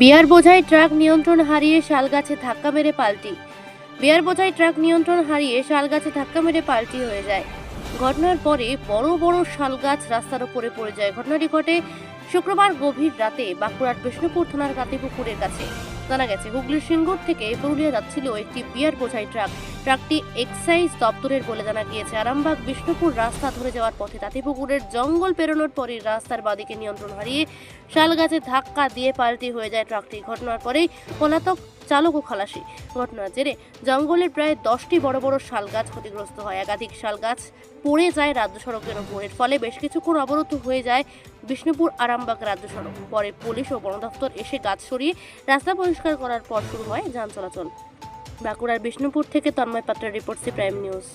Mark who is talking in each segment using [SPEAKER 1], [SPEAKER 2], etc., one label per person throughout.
[SPEAKER 1] বিয়ার বোঝাই ট্রাক নিয়ন্ত্রণ হারিয়ে শালগাছে ধাক্কা মেরে পাল্টি। বিয়ার বোঝাই ট্রাক নিয়ন্ত্রণ হারিয়ে শালগাছে ধাক্কা মেরে পাল্টি হয়ে যায়। ঘটনার পরে বড় বড় শালগাছ রাস্তার উপরে পড়ে যায়। ঘটনাটি ঘটে শুক্রবার গভীর রাতে বাঁকুড়ার বিষ্ণুপুর থানার কাতিপুকুরের কাছে। জানা গেছে, হুগলির সিঙ্গুর থেকে পুরুলিয়া যাচ্ছিল একটি বিয়ার বোঝাই ট্রাক। ট্রাকটি এক্সাইজ দপ্তরের বলে জানা গিয়েছে। আরামবাগ, বিষ্ণুপুর রাস্তা ধরে যাওয়ার পথে তাঁতিপুকুরের জঙ্গল পেরোনোর পরে রাস্তার বাদিকে নিয়ন্ত্রণ হারিয়ে শালগাছে ধাক্কা দিয়ে পাল্টি হয়ে যায় ট্রাকটি। ঘটনার পরেই পলাতক চালক ও খালাসি। ঘটনার জেরে জঙ্গলের প্রায় দশটি বড় বড় শাল গাছ ক্ষতিগ্রস্ত হয়। একাধিক শাল গাছ পড়ে যায় রাজ্য সড়কের ওপর এর ফলে বেশ কিছুক্ষণ অবরুদ্ধ হয়ে যায় বিষ্ণুপুর আরামবাগ রাজ্য সড়ক। পরে পুলিশ ও বন দপ্তর এসে গাছ সরিয়ে রাস্তা পরিষ্কার করার পর শুরু হয় যান চলাচল। বাঁকুড়ার বিষ্ণুপুর থেকে তন্ময় পাত্রের রিপোর্ট সি প্রাইম নিউজ।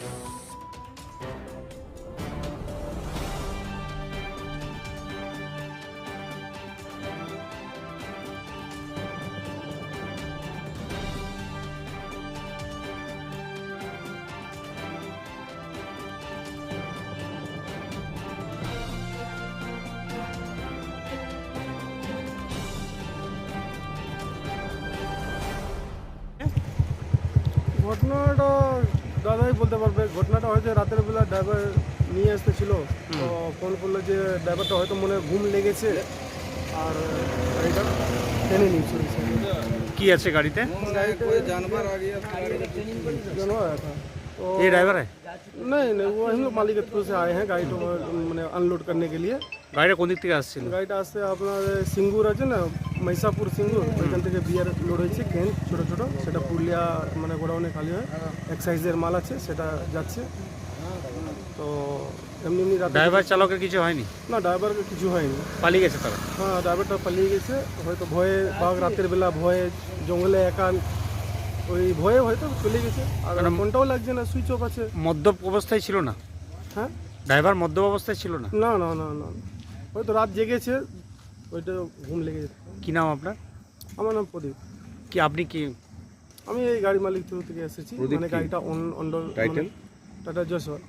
[SPEAKER 2] ঘটনাটা দাদাই বলতে পারবে। ঘটনাটা হয়তো রাতের বেলা ড্রাইভার নিয়ে আসতেছিল তো ফোন করল যে ড্রাইভারটা হয়তো মনে ঘুম লেগেছে। আর গাড়িটা টেনে নিয়েছে।
[SPEAKER 3] কি আছে গাড়িতে?
[SPEAKER 2] জানবার আগে জানো तो
[SPEAKER 3] ये ड्राइवर है
[SPEAKER 2] नहीं नहीं वो हम लोग मालिक के थ्रू से आए हैं गाड़ी को मैंने अनलोड करने के लिए
[SPEAKER 3] গাড়িটা কোন দিক থেকে আসছিল
[SPEAKER 2] গাড়িটা আসতে আপনার সিঙ্গুর আছে না মহিষাপুর সিঙ্গুর ওইখান থেকে বিয়ার লোড হয়েছে কেন ছোট ছোট সেটা পুরুলিয়া মানে গোডাউনে খালি হয় এক সাইজের মাল আছে সেটা যাচ্ছে তো এমনি এমনি রাতে
[SPEAKER 3] ড্রাইভার চালকের কিছু হয়নি
[SPEAKER 2] না ড্রাইভারকে কিছু হয়নি
[SPEAKER 3] পালিয়ে গেছে তারা
[SPEAKER 2] হ্যাঁ ড্রাইভারটা পালিয়ে গেছে হয়তো ভয়ে বাঘ রাতের বেলা ভয়ে জঙ্গলে একা ওই ভয়ে হয়তো চলে গেছে। আর ফোনটাও লাগছে না সুইচ অফ আছে।
[SPEAKER 3] মদ্যপ অবস্থায় ছিল না?
[SPEAKER 2] হ্যাঁ?
[SPEAKER 3] ড্রাইভার মদ্যপ অবস্থায় ছিল না?
[SPEAKER 2] না না না না। হয়তো রাত জেগেছে ওইটা ঘুম লেগে যেত
[SPEAKER 3] কি নাম আপনার?
[SPEAKER 2] আমার নাম প্রদীপ।
[SPEAKER 3] কি আপনি কি?
[SPEAKER 2] আমি এই গাড়ি মালিক থেকে এসেছি। মানে গাড়িটা অন অন্ডর
[SPEAKER 4] Title?
[SPEAKER 2] টাটা যশোর